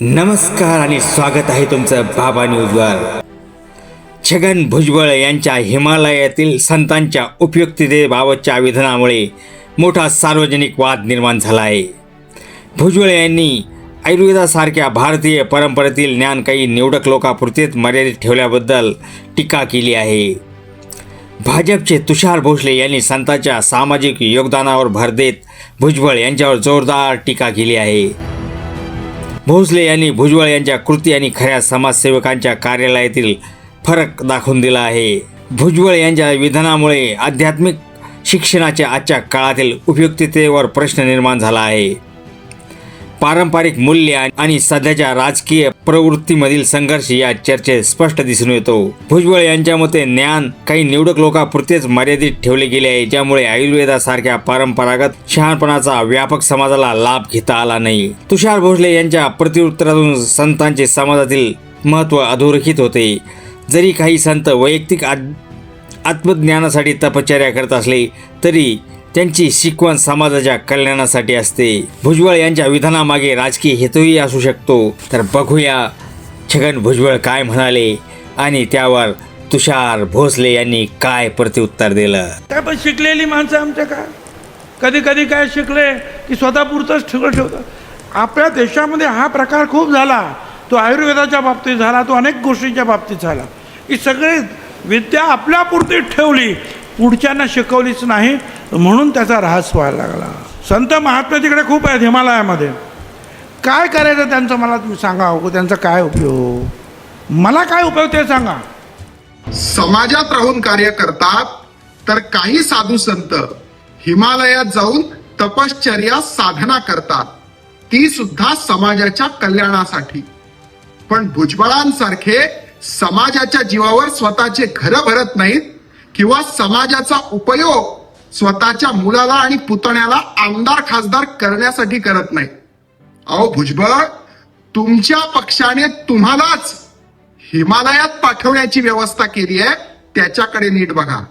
नमस्कार आणि स्वागत आहे तुमचं बाबा न्यूजवर. छगन भुजबळ यांच्या हिमालयातील संतांच्या उपयुक्ततेबाबतच्या विधानामुळे मोठा सार्वजनिक वाद निर्माण झाला आहे भुजबळ यांनी आयुर्वेदासारख्या भारतीय परंपरेतील ज्ञान काही निवडक लोकापुरतेच मर्यादित ठेवल्याबद्दल टीका केली आहे. भाजपचे तुषार भोसले यांनी संतांच्या सामाजिक योगदानावर भर देत भुजबळ यांच्यावर जोरदार टीका केली आहे. भोसले यांनी भुजबळ यांच्या कृती आणि खऱ्या समाजसेवकांच्या कार्यालयातील फरक दाखवून दिला आहे. भुजबळ यांच्या विधानामुळे आध्यात्मिक शिक्षणाच्या आजच्या काळातील उपयुक्ततेवर प्रश्न निर्माण झाला आहे. पारंपरिक मूल्य आणि सध्याच्या राजकीय प्रवृत्तीमधील संघर्ष या चर्चेत स्पष्ट दिसून येतो. भुजबळ यांच्या मते ज्ञान काही निवडक लोकांपुरतेच मर्यादित ठेवले गेले आहे ज्यामुळे आयुर्वेदासारख्या परंपरागत शहाणपणाचा व्यापक समाजाला लाभ घेता आला नाही. तुषार भोसले यांच्या प्रत्युत्तरातून संतांचे समाजातील महत्त्व अधोरेखित होते. जरी काही संत वैयक्तिक आद आत्मज्ञानासाठी तपश्चर्या करत असले तरी त्यांची शिकवण समाजाच्या कल्याणासाठी असते. भुजबळ यांच्या विधानामागे राजकीय हेतूही असू शकतो. तर बघूया छगन भुजबळ काय म्हणाले आणि त्यावर तुषार भोसले यांनी काय प्रतिउत्तर दिलं? काय पण शिकलेली माणसं आमच्या काय कधी कधी काय शिकले की स्वतःपुरतंच ठेवलं ठेवतं आपल्या देशामध्ये हा प्रकार खूप झाला. तो आयुर्वेदाच्या बाबतीत झाला तो अनेक गोष्टींच्या बाबतीत झाला. की सगळी विद्या आपल्यापुरती ठेवली. पुढच्यांना शिकवलीच नाही म्हणून त्याचा ऱ्हास व्हायला लागला. संत महात्मा तिकडे खूप आहेत हिमालयामध्ये. काय करायचं त्यांचं मला तुम्ही सांगा हो त्यांचा काय उपयोग? मला काय उपयोग ते सांगा. समाजात राहून कार्य करतात तर काही साधू संत हिमालयात जाऊन तपश्चर्या साधना करतात. ती सुद्धा समाजाच्या कल्याणासाठी. पण भुजबळांसारखे समाजाच्या जीवावर स्वतःचे घर भरत नाहीत किंवा समाजाचा उपयोग स्वतःच्या मुलाला आणि पुतण्याला आमदार खासदार करण्यासाठी करत नाही. अहो भुजबळ तुमच्या पक्षाने तुम्हालाच हिमालयात पाठवण्याची व्यवस्था केली आहे त्याच्याकडे नीट बघा.